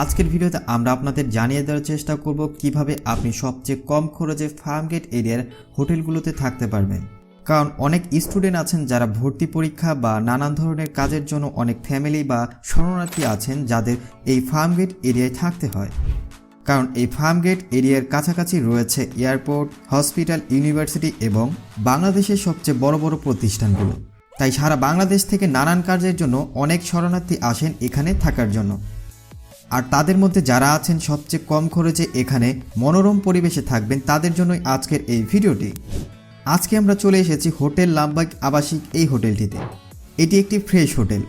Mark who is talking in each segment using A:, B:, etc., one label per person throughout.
A: আজকের ভিডিওতে আমরা আপনাদের জানিয়ে দেওয়ার চেষ্টা করব কীভাবে আপনি সবচেয়ে কম খরচে ফার্মগেট এরিয়ার হোটেলগুলোতে থাকতে পারবেন। কারণ অনেক স্টুডেন্ট আছেন যারা ভর্তি পরীক্ষা বা নানান ধরনের কাজের জন্য অনেক ফ্যামিলি বা শরণার্থী আছেন যাদের এই ফার্মগেট এরিয়ায় থাকতে হয়। কারণ এই ফার্মগেট এরিয়ার কাছাকাছি রয়েছে এয়ারপোর্ট, হসপিটাল, ইউনিভার্সিটি এবং বাংলাদেশের সবচেয়ে বড় বড় প্রতিষ্ঠানগুলো। তাই সারা বাংলাদেশ থেকে নানান কাজের জন্য অনেক শরণার্থী আসেন এখানে থাকার জন্য। আর তাদের মধ্যে যারা আছেন সবচেয়ে কম খরচে এখানে মনোরম পরিবেশে থাকবেন, তাদের জন্যই আজকের এই ভিডিওটি। আজকে আমরা চলে এসেছি হোটেল লামবাগ আবাসিক এই হোটেলটিতে। এটি একটি ফ্রেশ হোটেল।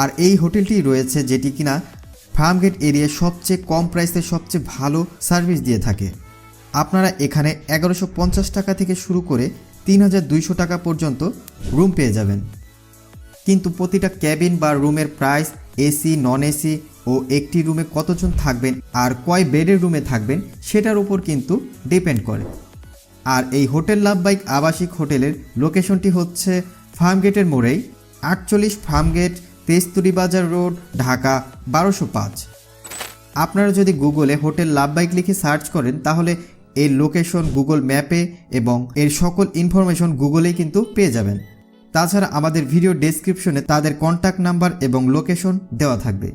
A: আর এই হোটেলটি রয়েছে যেটি কিনা ফার্মগেট এরিয়ায় সবচেয়ে কম প্রাইসে সবচেয়ে ভালো সার্ভিস দিয়ে থাকে। আপনারা এখানে এগারোশো পঞ্চাশ টাকা থেকে শুরু করে তিন হাজার দুইশো টাকা পর্যন্ত রুম পেয়ে যাবেন। কিন্তু প্রতিটা ক্যাবিন বা রুমের প্রাইস এসি, নন এসি ও একটি রুমে কতজন থাকবেন আর কয় বেডের রুমে থাকবেন সেটার উপর কিন্তু ডিপেন্ড করে। আর এই হোটেল লাভ বাইক আবাসিক হোটেলের লোকেশনটি হচ্ছে ফার্মগেটের মোড়েই আটচল্লিশ ফার্মগেট তেস্তুরি বাজার রোড, ঢাকা বারোশো পাঁচ। আপনারা যদি গুগলে হোটেল লাভ বাইক লিখে সার্চ করেন, তাহলে এর লোকেশন গুগল ম্যাপে এবং এর সকল ইনফরমেশন গুগলেই কিন্তু পেয়ে যাবেন। তাছাড়া আমাদের ভিডিও ডেসক্রিপশনে তাদের কন্ট্যাক্ট নাম্বার এবং লোকেশন দেওয়া থাকবে।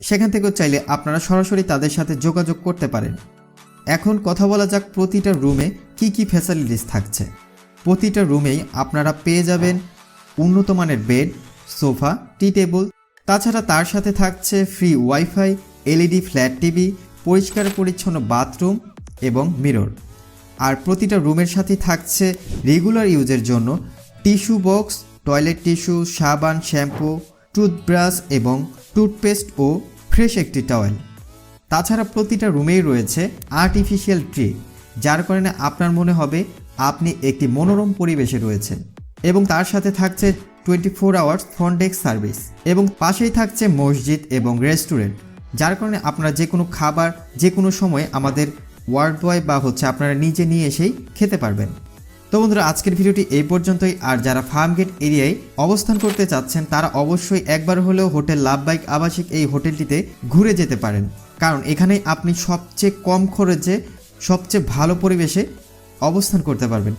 A: সেখান থেকেও চাইলে আপনারা সরাসরি তাদের সাথে যোগাযোগ করতে পারেন। এখন কথা বলা যাক প্রতিটা রুমে কি কি ফ্যাসিলিটিস থাকছে। প্রতিটা রুমেই আপনারা পেয়ে যাবেন উন্নত মানের বেড, সোফা, টি টেবল। তাছাড়া তার সাথে থাকছে free wifi LED flat TV পরিষ্কার পরিচ্ছন্ন বাথরুম এবং মিরর আর প্রতিটা রুমের সাথে থাকছে রেগুলার ইউজের জন্য টিস্যু বক্স টয়লেট টিস্যু সাবান শ্যাম্পু টুথব্রাশ এবং টুথপেস্ট ও ফ্রেশ একটি টাওয়েল তাছাড়া প্রতিটা রুমেই রয়েছে আর্টিফিশিয়াল ট্রি যার কারণে আপনার মনে হবে আপনি একটি মনোরম পরিবেশে রয়েছেন। এবং তার সাথে থাকছে twenty four hours front service এবং পাশেই থাকছে মসজিদ এবং রেস্টুরেন্ট যার কারণে আপনারা যে কোনো খাবার, যে কোনো সময় আমাদের ওয়ার্ড বয় বা হচ্ছে আপনারা নিজে নিয়ে এসেই খেতে পারবেন। তো বন্ধুরা, আজকের ভিডিওটি এই পর্যন্তই। আর যারা ফার্মগেট এরিয়ায় অবস্থান করতে চাচ্ছেন, তারা অবশ্যই একবার হলেও হোটেল লাভ বাইক আবাসিক এই হোটেলটিতে ঘুরে যেতে পারেন। কারণ এখানে আপনি সবচেয়ে কম খরচে, সবচেয়ে ভালো পরিবেশে অবস্থান করতে পারবেন।